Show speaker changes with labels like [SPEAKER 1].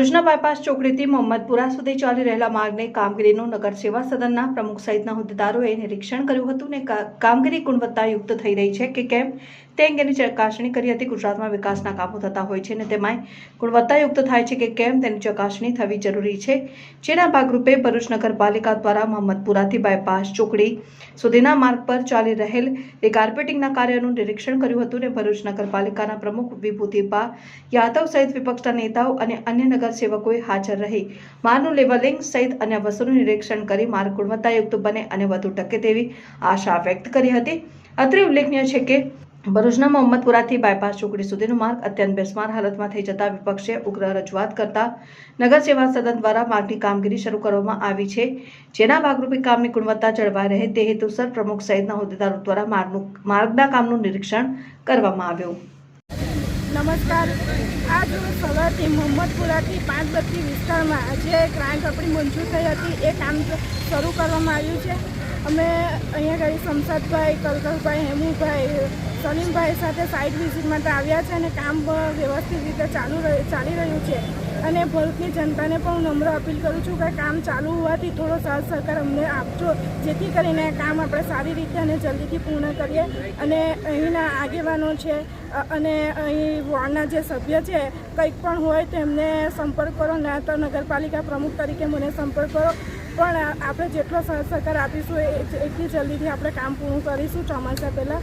[SPEAKER 1] ભરૂચના બાયપાસ ચોકડીથી મોહમ્મદપુરા સુધી ચાલી રહેલા માર્ગની કામગીરીનું નગર સેવા સદનના પ્રમુખ સહિતના હોદ્દેદારોએ નિરીક્ષણ કર્યું હતું ને કામગીરી ગુણવત્તાયુક્ત થઈ રહી છે કે કેમ? તે અંગેની ચકાસણી કરી હતી. ગુજરાતમાં વિકાસના કામો થતા હોય છે અને તેમાં ગુણવત્તાયુક્ત થાય છે કે કેમ તેની ચકાસણી થવી જરૂરી છે. જેના ભાગરૂપે ભરૂચ નગરપાલિકા દ્વારા મોહમ્મદપુરાથી બાયપાસ ચોકડી સુધીના માર્ગ પર ચાલી રહેલ કાર્પેટિંગના કાર્યનું નિરીક્ષણ કર્યું હતું અને ભરૂચ નગરપાલિકાના પ્રમુખ વિભૂતિબા યાદવ સહિત વિપક્ષના નેતાઓ અને અન્ય નગરસેવકોએ હાજર રહી. માર્ગનું લેવલિંગ સહિત અન્ય વસ્તુનું નિરીક્ષણ કરી માર્ગ ગુણવત્તાયુક્ત બને અને વધુ ટકે તેવી આશા વ્યક્ત કરી હતી. અત્રે ઉલ્લેખનીય છે કે ભરૂચના મોહમ્મદપુરાથી બાયપાસ ચોકડી સુધીનો માર્ગ અત્યંત બેસ્માર હાલતમાં થઈ જતા વિપક્ષે ઉગ્ર રજૂઆત કરતા નગર સેવા સદન દ્વારા માર્ગની કામગીરી શરૂ કરવામાં આવી છે. જેના ભાગરૂપે કામની ગુણવત્તા જળવાઈ રહે તે હેતુસર પ્રમુખ સહિતના હોદ્દેદારો દ્વારા માર્ગનું, માર્ગના કામનું નિરીક્ષણ કરવામાં આવ્યું.
[SPEAKER 2] નમસ્કાર. આજ સવારથી મોહમ્મદપુરાથી પાંચ બત્તી વિસ્તારમાં જે ગ્રાન્ટ આપણી મંજૂર થઈ હતી. એ કામ શરૂ કરવામાં આવ્યું છે. અમે અહીંયા આગળ શમશાદભાઈ કલકલભાઈ હેમુભાઈ, સલીમભાઈ સાથે સાઇટ વિઝિટ માટે આવ્યા છે અને કામ વ્યવસ્થિત રીતે ચાલુ ચાલી રહ્યું છે. અને ભરૂચની જનતાને પણ હું નમ્ર અપીલ કરું છું કે કામ ચાલુ હોવાથી થોડો સહજ સહકાર અમને આપજો, જેથી કરીને કામ આપણે સારી રીતે અને જલ્દીથી પૂર્ણ કરીએ. અને અહીંના આગેવાનો છે અને અહીં વોર્ડના જે સભ્ય છે, કંઈક પણ હોય તો એમને સંપર્ક કરો, ના તો નગરપાલિકા પ્રમુખ તરીકે મને સંપર્ક કરો. પણ આપણે જેટલો સહકાર આપીશું એટલી જલ્દીથી આપણે કામ પૂરું કરીશું ચોમાસા પહેલાં.